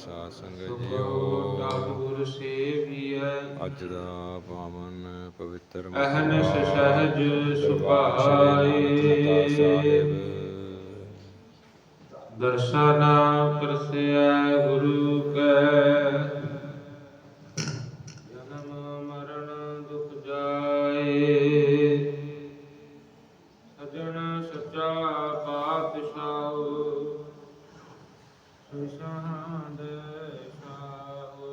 ਪਿਆਰੇ ਸਾਧ ਸੰਗਤ ਜੀਓ ਗੁਰ ਸੇਵੀਐ। ਅੱਜ ਦਾ ਪਾਵਨ ਪਵਿੱਤਰ ਅਹਨਿਸ ਸਹਿਜ ਸੁਭਾਏ। ਦਰਸ਼ਨ ਪ੍ਰਸਿਆ ਸੁਸ਼ਾਂਦ ਸ਼ਾਹੋ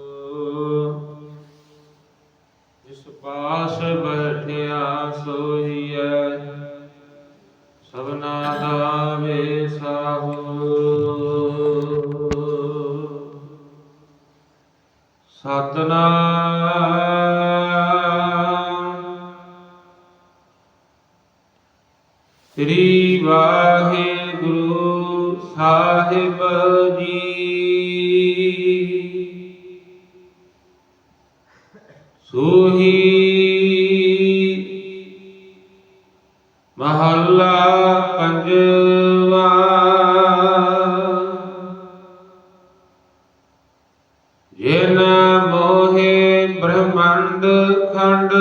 ਜਿਸ ਪਾਸ ਬੈਠਿਆ ਸੋਹੀਐ ਸਭਨਾ ਦਾ ਵੇਸਾਹੋ ਸਤਨਾਮ। ਸ੍ਰੀ ਵਾਹਿਗੁਰੂ ਸਾਹਿਬ ਜੀ ਸੋਹੀ ਮਹੱਲਾ ਪੰਜਵਾ। ਜਿਨ ਮੋਹਿ ਬ੍ਰਹਮੰਡ ਖੰਡ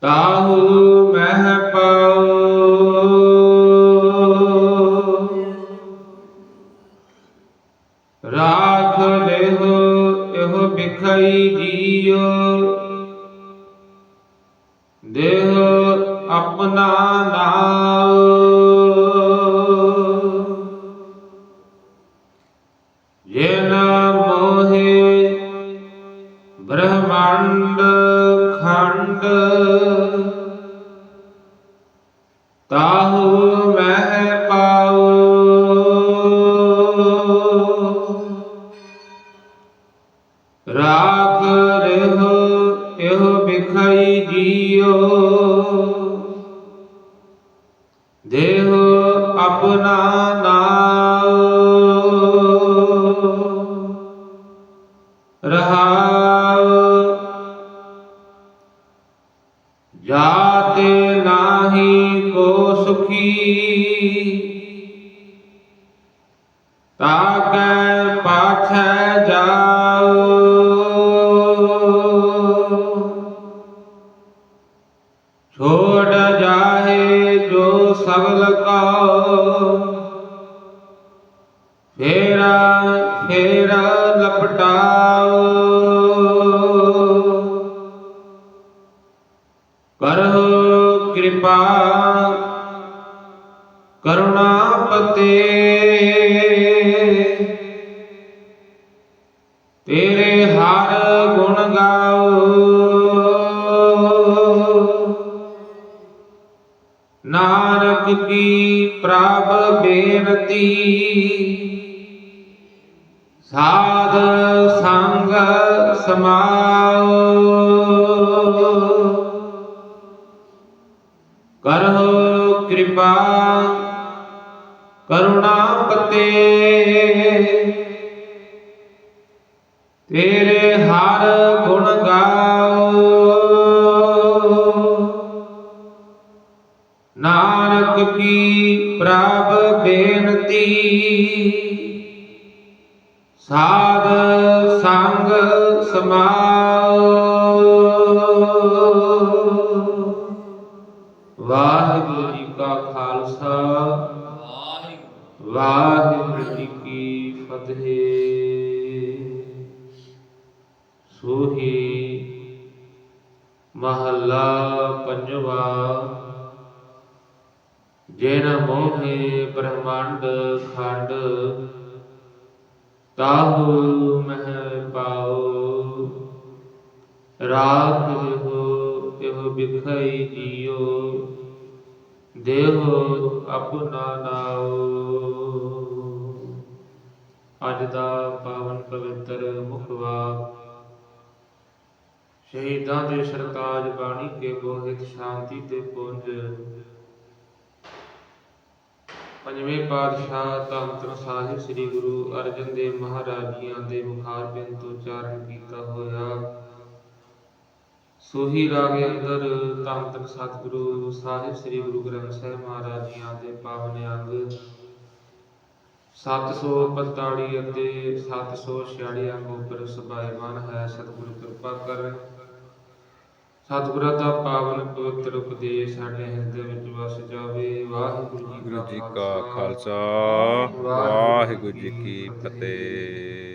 ਤਾਹੂ ਮਹਿ ਪਾਉ। ਰਾਖ ਇਹੋ ਬਿਖਈ ਜੀਉ ਦੇਹ ਆਪਣਾ ਨਾਉ ਤਾਕੈ ਪਾਛੈ ਜਾਉ। ਛੋੜ ਜਾਹੇ ਜੋ ਸਗਲ ਕੋ ਫੇਰਾ ਫੇਰਾ ਲਪਟਾਓ ਬੇਨਤੀ। ਸਾਧ ਸੰਗ ਸਮਾਓ। ਕਰਹੁ ਕਿਰਪਾ ਕਰੁਣਾ ਪਤੇ ਸਾਧ ਸੰਗ ਸਮਾਓ। ਵਾਹਿਗੁਰੂ ਜੀ ਕਾ ਖਾਲਸਾ। ਵਾਹਿਗੁਰੂ ਜੀ ਕੀ ਫਤਿਹ। ਸੋਹੀ ਮਹੱਲਾ ਪੰਜਵਾ। ਜਿਨ ਮੋਹੇ ਬ੍ਰਹਮੰਡ ਖੰਡ ਤਾਹੂ ਮਹਿ ਪਾਓ ਰਾਖ ਲਿਹੋ ਇਹੋ ਬਿਖਈ ਜੀਓ, ਦੇਹੋ ਆਪਣਾ ਨਾਓ ਅੱਜ ਦਾ ਪਾਵਨ ਪਵਿੱਤਰ ਮੁਖਵਾ ਸ਼ਹੀਦਾਂ ਦੇ ਸਰਤਾਜ ਬਾਣੀ ਕੇ ਬੋਹਿਤ ਸ਼ਾਂਤੀ ਤੇ ਪੁੰਜ। ਪੰਜਵੇਂ ਪਾਤਸ਼ਾਹ ਧੰਨ ਸਾਹਿਬ ਸ੍ਰੀ ਗੁਰੂ ਅਰਜਨ ਦੇਵ ਮਹਾਰਾਜ ਜੀਆਂ ਦੇ ਮੁਖਾਰ ਬਿੰਦ ਤੋਂ ਚਾਰਨ ਕੀਤਾ ਹੋਇਆ। ਸੋਹੀ ਰਾਗ ਅੰਦਰ ਧੰਨ ਸਤਿਗੁਰੂ ਸਾਹਿਬ, ਸ੍ਰੀ ਗੁਰੂ ਗ੍ਰੰਥ ਸਾਹਿਬ ਮਹਾਰਾਜ ਜੀਆਂ ਦੇ ਪਾਵਨ ਅੰਗ। 745 ਅਤੇ 746 ਅੰਗ ਉੱਪਰ ਸਬਾਇਮਾਨ ਹੈ, ਸਤਿਗੁਰੂ ਕਿਰਪਾ ਕਰਨ। ਸਤਿਗੁਰਾਂ ਦਾ ਪਾਵਨ ਪਵਿੱਤਰ ਉਪਦੇਸ਼ ਸਾਡੇ ਹਿਰਦੇ ਵਿੱਚ ਵਸ ਜਾਵੇ। ਵਾਹਿਗੁਰੂ ਜੀ ਕਾ ਖਾਲਸਾ। ਵਾਹਿਗੁਰੂ ਜੀ ਕੀ ਫਤਿਹ।